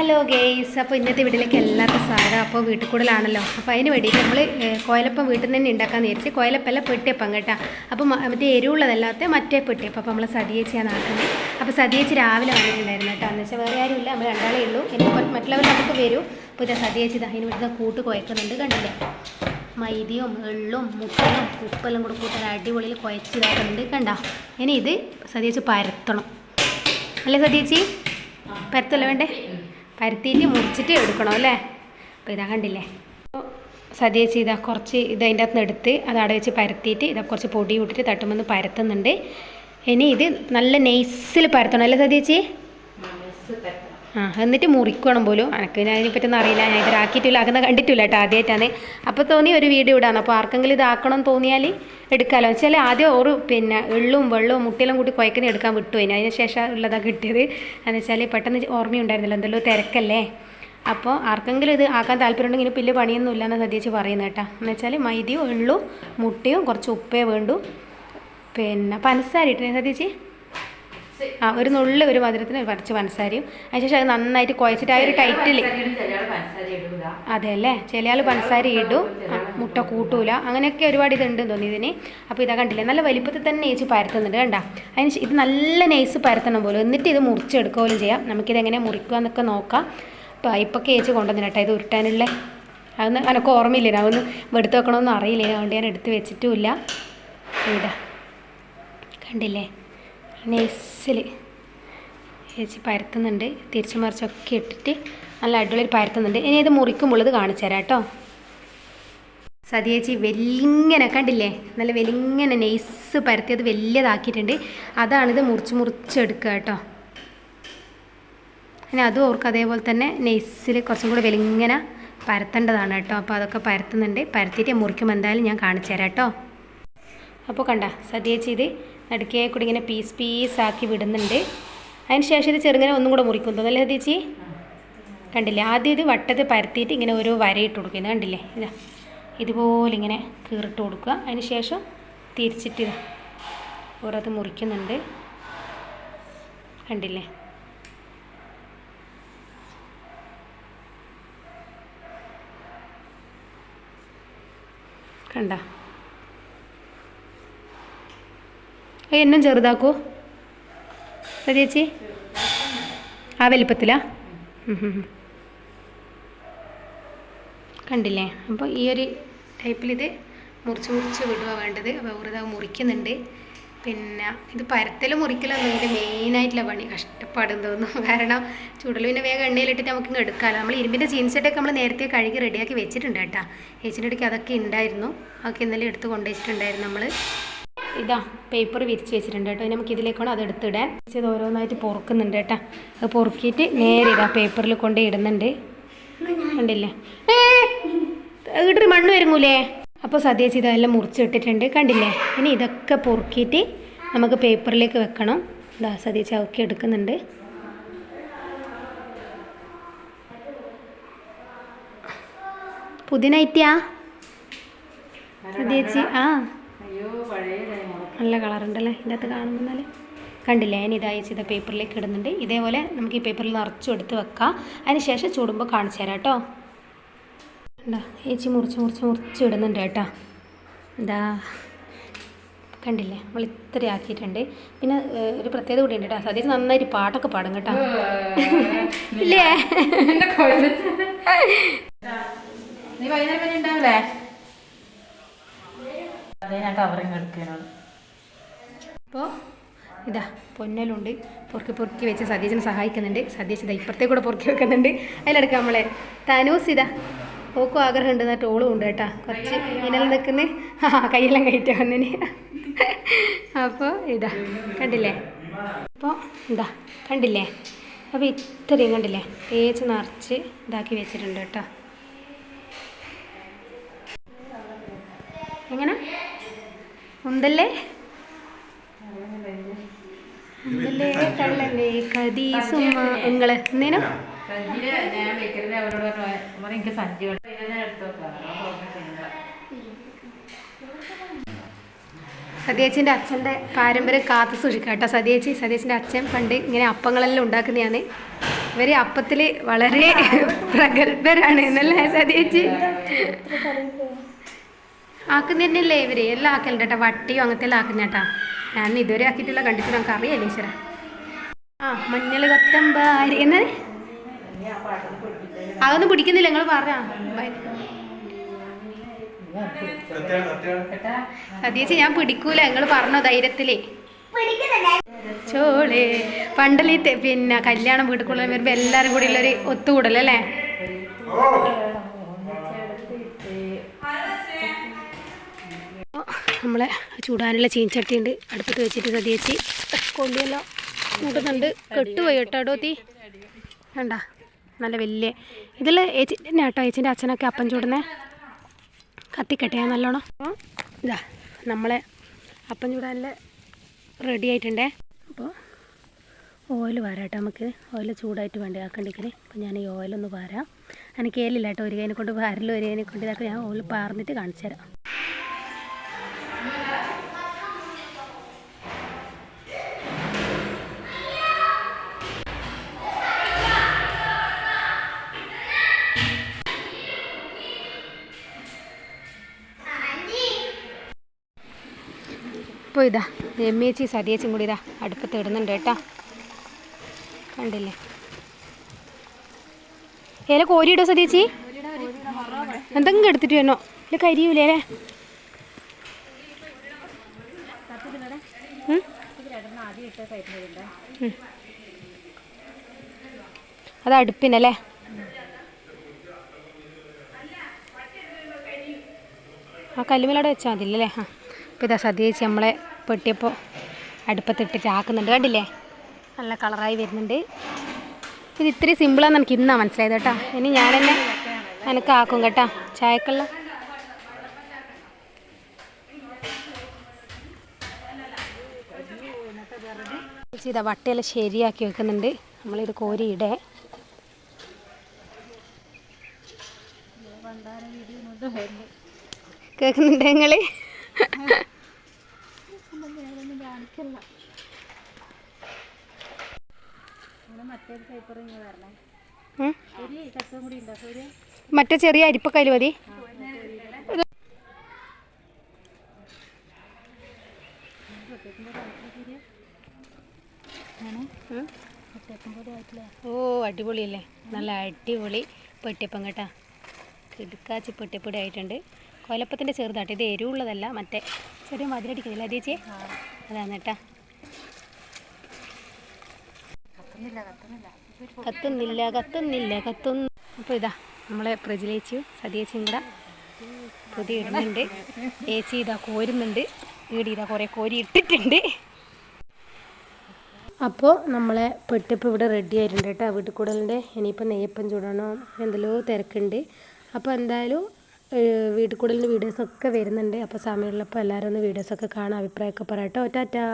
Hello guys അപ്പോൾ ഇന്നത്തെ വീട്ടിലേക്ക് എല്ലാവർക്കും സ്വാഗതം. അപ്പോൾ വീട്ടിൽ കൂടുതലാണല്ലോ. അപ്പോൾ അതിന് വേണ്ടിയിട്ട് നമ്മൾ കോയലപ്പം വീട്ടിൽ നിന്ന് തന്നെ ഉണ്ടാക്കാമെന്ന് വിചാരിച്ച് കോയലപ്പല്ല പെട്ടിയപ്പം കേട്ടോ. അപ്പോൾ മറ്റേ എരിവുള്ളതല്ലാത്ത മറ്റേ പെട്ടിയപ്പം അപ്പോൾ നമ്മൾ സതിയേച്ചിയാണ് ആക്കുന്നത് അപ്പോൾ സതിയേച്ചി രാവിലെ വന്നിട്ടുണ്ടായിരുന്നു കേട്ടോ. എന്ന് വെച്ചാൽ വേറെ ആരുമില്ല. നമ്മൾ രണ്ടാളേ ഉള്ളൂ. എനിക്ക് മറ്റുള്ളവർ നമുക്ക് വരും. അപ്പോൾ ഇതാ സതിയേച്ചി അതിന് വേണ്ടി കൂട്ട് കുഴക്കുന്നുണ്ട് കണ്ടില്ലേ? മൈദയും എള്ളും മുട്ടയും ഉപ്പെല്ലാം കൂടെ കൂട്ടാൻ അടിപൊളിയിൽ കുഴച്ച് ഇതാക്കുന്നുണ്ട് കണ്ട? ഇനി ഇത് സതിയേച്ചി പരത്തണം. അല്ലേ സതിയേച്ചി? പരത്തല്ലേ വേണ്ടേ? പരത്തിയിട്ട് മുറിച്ചിട്ട് എടുക്കണം അല്ലേ? അപ്പോൾ ഇതാ കണ്ടില്ലേ? സതിയേച്ചി ഇതാ കുറച്ച് ഇത് അതിന്റെ അകത്ത് എടുത്ത് അത് അവിടെ വെച്ച് പരത്തിയിട്ട് ഇതാ കുറച്ച് പൊടി കൂട്ടിയിട്ട് തട്ടുമെന്ന് പരത്തുന്നുണ്ട്. ഇനി ഇത് നല്ല നെയ്സിൽ പരത്തണം അല്ലേ സതിയേച്ചി ആ എന്നിട്ട് മുറിക്കണം പോലും. എനിക്ക് അതിനെപ്പറ്റൊന്നും അറിയില്ല. ഞാൻ ഇത് ആക്കിയിട്ടില്ല ആക്കുന്ന കണ്ടിട്ടില്ല കേട്ടോ ആദ്യമായിട്ടാണ് അപ്പോൾ തോന്നി ഒരു വീഡിയോ ഇടാണ് അപ്പോൾ ആർക്കെങ്കിലും ഇത് ആക്കണം തോന്നിയാൽ എടുക്കാമല്ലോ വെച്ചാൽ ആദ്യം ഒരു പിന്നെ എള്ളും വെള്ളവും മുട്ടയിലും കൂട്ടി കുഴക്കുന്ന എടുക്കാൻ വിട്ടു അതിന് അതിന് ശേഷം ഉള്ളതാണ് കിട്ടിയത്. എന്ന് വെച്ചാൽ പെട്ടെന്ന് ഓർമ്മയുണ്ടായിരുന്നില്ല എന്തെല്ലോ തിരക്കല്ലേ? അപ്പോൾ ആർക്കെങ്കിലും ഇത് ആക്കാൻ താല്പര്യമുണ്ടെങ്കിൽ വലിയ പണിയൊന്നും ഇല്ലയെന്ന് സദ്യച്ച് പറയുന്നത് കേട്ടോ. എന്ന് വെച്ചാൽ മൈദയും എള്ളും മുട്ടയും കുറച്ച് ഉപ്പേ വേണ്ടു. പിന്നെ പഞ്ചസാര ഇട്ടിനെ സദ്യച്ച് ആ ഒരു നുള്ളി ഒരു മധുരത്തിന് കുറച്ച് പഞ്ചസാരയും അതിനുശേഷം അത് നന്നായിട്ട് കുഴച്ചിട്ട് ആ ഒരു ടൈറ്റിൽ അതെ അല്ലേ ചില ആൾ പഞ്ചസാര ഇടും മുട്ട കൂട്ടൂല. അങ്ങനെയൊക്കെ ഒരുപാട് ഇതുണ്ട് തോന്നി ഇതിന്. അപ്പോൾ ഇതാ കണ്ടില്ലേ നല്ല വലിപ്പത്തിൽ തന്നെ ചേച്ചി പരത്തുന്നുണ്ട് കണ്ട? അതിന് ഇത് നല്ല നെയ്സ് പരത്തണം പോലും. എന്നിട്ട് ഇത് മുറിച്ചെടുക്കുക പോലും ചെയ്യാം. നമുക്കിത് എങ്ങനെ മുറിക്കുക എന്നൊക്കെ നോക്കാം. അപ്പോൾ ഇപ്പൊക്കെ കേച്ച് കേട്ടോ ഇത് ഉരുട്ടാനുള്ള. അതൊന്ന് എനക്ക് ഓർമ്മയില്ല? അതൊന്ന് എടുത്ത് വെക്കണമെന്ന് അറിയില്ല. അതുകൊണ്ട് ഞാൻ എടുത്ത് വെച്ചിട്ടുമില്ല ഇതാ. കണ്ടില്ലേ? നൈസിൽ ചേച്ചി പരത്തുന്നുണ്ട്. തിരിച്ചു മറിച്ചൊക്കെ ഇട്ടിട്ട് നല്ല അടിപൊളി പരത്തുന്നുണ്ട്. ഇനി ഇത് മുറിക്കുമ്പോഴത് കാണിച്ചു തരാം കേട്ടോ. സതിയേച്ചി വലിങ്ങനെ കണ്ടില്ലേ? നല്ല വലിങ്ങനെ നെയ്സ് പരത്തിയത് വലിയതാക്കിയിട്ടുണ്ട്. അതാണിത് മുറിച്ച് മുറിച്ചെടുക്കുക കേട്ടോ. ഇനി അതും ഓർക്ക് അതേപോലെ തന്നെ നെയ്സിൽ കുറച്ചും കൂടെ വലിങ്ങനെ പരത്തേണ്ടതാണ് കേട്ടോ. അപ്പോൾ അതൊക്കെ പരത്തുന്നുണ്ട്. പരത്തിയിട്ട് മുറിക്കുമ്പോൾ എന്തായാലും ഞാൻ കാണിച്ചു തരാം കേട്ടോ. അപ്പോൾ കണ്ട സദ്യേച്ചി ഇത് നടുക്കേ കൂടി ഇങ്ങനെ പീസ് പീസ് ആക്കി വിടുന്നുണ്ട്. അതിന് ശേഷം ഇത് ചെറുങ്ങനെ ഒന്നും കൂടെ മുറിക്കും. തോന്നല്ലേ ഹദീച്ചി കണ്ടില്ലേ? ആദ്യം ഇത് വട്ടത്തിൽ പരത്തിയിട്ട് ഇങ്ങനെ ഓരോ വരയിട്ട് കൊടുക്കുക കണ്ടില്ലേ? ഇതാ. ഇതുപോലെ ഇങ്ങനെ കീറിട്ട് കൊടുക്കുക. അതിന് ശേഷം തിരിച്ചിട്ട് ഇതാ ഓരോത് മുറിക്കുന്നുണ്ട്. കണ്ടില്ലേ? കണ്ട? എന്നും ചെറുതാക്കൂ. ചേച്ചി ആ വലിപ്പത്തിലാ. കണ്ടില്ലേ? അപ്പോൾ ഈ ഒരു ടൈപ്പിൽ ഇത് മുറിച്ച് മുറിച്ച് വിടുക വേണ്ടത്. അപ്പോൾ വെറുതെ മുറിക്കുന്നുണ്ട്. പിന്നെ ഇത് പരത്തൽ മുറിക്കലൊന്നും ഇതിന്റെ മെയിനായിട്ടുള്ള പണി. കഷ്ടപ്പാടും തോന്നും കാരണം ചുടൽ പിന്നെ വേഗം എണ്ണയിലിട്ടിട്ട് നമുക്ക് എടുക്കാമല്ലോ നമ്മൾ ഇരുമ്പിന്റെ ചീൻസെറ്റൊക്കെ നമ്മൾ നേരത്തെ കഴുകി റെഡിയാക്കി വെച്ചിട്ടുണ്ട് കേട്ടോ. ചേച്ചിന്റെ ഇടയ്ക്ക് അതൊക്കെ ഉണ്ടായിരുന്നു അതൊക്കെ ഇന്നലെ എടുത്ത് കൊണ്ടുവച്ചിട്ടുണ്ടായിരുന്നു നമ്മൾ ഇതാ പേപ്പർ വിരിച്ച് വെച്ചിട്ടുണ്ട് കേട്ടോ. ഇനി നമുക്ക് ഇതിലേക്കാണ് അത് എടുത്തിടാൻ. ഇത് ഓരോന്നായിട്ട് പൊറുക്കുന്നുണ്ട് കേട്ടോ. അത് പൊറുക്കിയിട്ട് നേരെ ഇതാ പേപ്പറിൽ കൊണ്ട് ഇടുന്നുണ്ട്. കണ്ടില്ലേ? ഇട്ടിട്ട് മണ്ണ് വരുങ്ങൂലേ? അപ്പോൾ സദ്യച്ച് ഇതെല്ലാം മുറിച്ചിട്ടിട്ടുണ്ട് കണ്ടില്ലേ? ഇനി ഇതൊക്കെ പൊറുക്കിയിട്ട് നമുക്ക് പേപ്പറിലേക്ക് വെക്കണം. ഇതാ സദ്യച്ച് ഒക്കെ എടുക്കുന്നുണ്ട്. പുതിനായിട്ടാ ഐറ്റിയാ സദ്യച്ച് ആ. നല്ല കളറുണ്ടല്ലേ ഇതിന്റെ അകത്ത് കാണുമ്പോൾ കണ്ടില്ലേ ഇതായി ചെയ്ത പേപ്പറിലേക്ക് ഇടുന്നുണ്ട്. ഇതേപോലെ നമുക്ക് ഈ പേപ്പറിൽ നിറച്ചും എടുത്ത് വെക്കാം. അതിന് ശേഷം ചൂടുമ്പോൾ കാണിച്ചു തരാം കേട്ടോ. എന്താ ഏച്ചി മുറിച്ച് മുറിച്ച് മുറിച്ച് ഇടുന്നുണ്ട് കേട്ടോ. എന്താ കണ്ടില്ലേ? നമ്മൾ ഇത്ര ആക്കിയിട്ടുണ്ട്. പിന്നെ ഒരു പ്രത്യേകത കൂടി ഉണ്ട് കേട്ടോ. സതീഷ് നന്നായിട്ട് പാട്ടൊക്കെ പാടും കേട്ടോ. ഇല്ലേ? നീ വൈകുന്നേരം വരെ ഉണ്ടാവില്ലേ? ഞാൻ കവറിങ് എടുക്കാനാണ് അപ്പോൾ ഇതാ പൊന്നലുണ്ട്. പൊറുക്കി പൊറുക്കി വെച്ച് സതീശനെ സഹായിക്കുന്നുണ്ട്. സതീശ് ഇതാ ഇപ്പുറത്തെ കൂടെ പൊറുക്കി വെക്കുന്നുണ്ട്. അതിലെടുക്കാം നമ്മളെ തനൂസ് ഇതാ. ഓക്കും ആഗ്രഹം ഉണ്ട് എന്നിട്ട് ടോളും ഉണ്ട് കേട്ടാ. കുറച്ച് ഇങ്ങനെ നിൽക്കുന്നത് ആ കയ്യെല്ലാം കയറ്റാ വന്നിന്. അപ്പോൾ ഇതാ കണ്ടില്ലേ? അപ്പോൾ ഇതാ കണ്ടില്ലേ? അപ്പോൾ ഇത്രയും കണ്ടില്ലേ? തേച്ച് നിറച്ച് ഇതാക്കി വെച്ചിട്ടുണ്ട് കേട്ടോ. എങ്ങനെ? ഉണ്ടല്ലേ ഉണ്ടല്ലേ കള്ളല്ലേ കദീസുമ്മ നിങ്ങൾ എന്തേനും സഞ്ജിൽ ഞാൻ വെക്കരുത് അവരോട് പറഞ്ഞു പറഞ്ഞു എനിക്ക് സഞ്ജി വേണം പിന്നെ ഞാൻ സതേച്ചിന്റെ അച്ഛന്റെ പാരമ്പര്യം കാത്തു സൂക്ഷിക്കാം കേട്ടോ. സതിയേച്ചി സതേച്ചിന്റെ അച്ഛൻ പണ്ട് ഇങ്ങനെ അപ്പങ്ങളെല്ലാം ഉണ്ടാക്കുന്നതാണ്. ഇവർ അപ്പത്തിൽ വളരെ പ്രഗത്ഭരാണ് എന്നല്ലേ സതീച്ചി ആക്കുന്നതന്നെയല്ലേ ഇവർ? എല്ലാം ആക്കലുണ്ട് കേട്ടോ. വട്ടിയും അങ്ങനത്തെ എല്ലാം ആക്കുന്ന കേട്ടാ. ഞാൻ ഇതുവരെ ആക്കിയിട്ടില്ല കണ്ടിട്ട് നമുക്ക് അറിയാലേ ഈശ്വര. ആ മഞ്ഞൾ കത്തമ്പാരി. എന്നത്? അതൊന്നും പിടിക്കുന്നില്ല നിങ്ങൾ പറഞ്ഞ സതീച്ചി ഞാൻ പിടിക്കൂല നിങ്ങൾ പറഞ്ഞോ ധൈര്യത്തിലേ. ചോളേ. പണ്ടല്ലേ പിന്നെ കല്യാണം വീട്ടിൽ വരുമ്പോ എല്ലാരും കൂടി ഉള്ളൊരു ഒത്തുകൂടലല്ലേ നമ്മളെ ചൂടാനുള്ള ചീൻചട്ടി ഉണ്ട് അടുപ്പത്ത് വെച്ചിട്ട് സതീച്ചി കൊള്ളിയെല്ലാം കൂട്ടുന്നുണ്ട്. കെട്ടുപോയി കേട്ടോ തീ വേണ്ട നല്ല വലിയ ഇതിൽ ഏച്ചി തന്നെ കേട്ടോ ഏച്ചിന്റെ അച്ഛനൊക്കെ അപ്പം ചൂടുന്നേ കത്തിക്കട്ടെ നല്ലോണം. അപ്പോൾ ഇതാ നമ്മളെ അപ്പം ചൂടാനുള്ള റെഡി ആയിട്ടുണ്ടേ. അപ്പോൾ ഓയിൽ വരാട്ടോ നമുക്ക്. ഓയിൽ ചൂടായിട്ട് വേണ്ടി ആക്കണ്ടെങ്കിൽ അപ്പോൾ ഞാൻ ഈ ഓയിലൊന്ന് വാരാം. എനിക്ക് ഏലില്ല കേട്ടോ ഒരു കൈനെ കൊണ്ട് വാരലും ഒരു കൈനെ കൊണ്ട് ഇതാക്കി. ഞാൻ ഓയിൽ പാർന്നിട്ട് കാണിച്ചു തരാം. ഇപ്പോൾ ഇതാ രമ്യേച്ചി സതിയേച്ചും കൂടി ഇതാ അടുപ്പത്ത് ഇടുന്നുണ്ട് കേട്ടോ. കണ്ടില്ലേ? ഏല കോരിയിടോ സതീച്ചി എന്തെങ്കിലും എടുത്തിട്ട് വേണോ ഇല്ല കരിയൂലേ. അല്ലേ. അത് അടുപ്പിനല്ലേ ആ കല്ലുമലവിടെ വെച്ചാൽ മതി അല്ലേ? ആ. അപ്പോൾ ഇതാ സതീച്ച് നമ്മളെ പെട്ടിയപ്പോൾ അടുപ്പത്തിട്ടിട്ട് ആക്കുന്നുണ്ട്. കണ്ടില്ലേ? നല്ല കളറായി വരുന്നുണ്ട്. ഇത് ഇത്രയും സിമ്പിളാണെന്ന് എനിക്ക് ഇന്നാണ് മനസ്സിലായത് കേട്ടോ. ഇനി ഞാൻ തന്നെ എനിക്ക് ആക്കും കേട്ടോ. ചായക്കുള്ള ഇതാ വട്ടയെല്ലാം ശരിയാക്കി വെക്കുന്നുണ്ട്. നമ്മളിത് കോരിയിടേ. കേൾക്കുന്നുണ്ട് നിങ്ങൾ ഉം? മറ്റേ ചെറിയ അരിപ്പക്കയിൽ മതി? ഓ അടിപൊളിയല്ലേ? നല്ല അടിപൊളി പെട്ടിയപ്പം കേട്ടാ. കിടുക്കാച്ചി പെട്ടിപ്പൊടി ആയിട്ടുണ്ട്. കൊലപ്പത്തിന്റെ ചെറുതാട്ടോ. ഇത് എരിവുള്ളതല്ല മറ്റേ ചെറിയ മധുരടിക്കുന്നില്ല ചേച്ചി അതാണ് കേട്ടാ. കത്തുന്നില്ല കത്തുന്നില്ല. കത്തുന്നു. അപ്പോൾ ഇതാ നമ്മളെ പ്രജിലേച്ചിയും സതിയേച്ചിയും കൂടെ പുതിയ ഇടുന്നുണ്ട്. ചേച്ചി ഇതാ കോരുന്നുണ്ട്. ഈടി ഇതാ കുറേ കോരി ഇട്ടിട്ടുണ്ട്. അപ്പോൾ നമ്മളെ പെട്ടിപ്പ് ഇവിടെ റെഡി ആയിട്ടുണ്ട് കേട്ടോ വീട്ടിൽ കൂടലുണ്ട് ഇനിയിപ്പോൾ നെയ്യപ്പം ചൂടണോ എന്തെല്ലോ തിരക്കുണ്ട്. അപ്പോൾ എന്തായാലും വീട്ടിൽ കൂടുതൽ വീഡിയോസൊക്കെ വരുന്നുണ്ട്. അപ്പോൾ സമയമുള്ളപ്പോൾ എല്ലാവരും ഒന്ന് വീഡിയോസൊക്കെ കാണാൻ അഭിപ്രായമൊക്കെ പറയാം കേട്ടോ ടാറ്റാ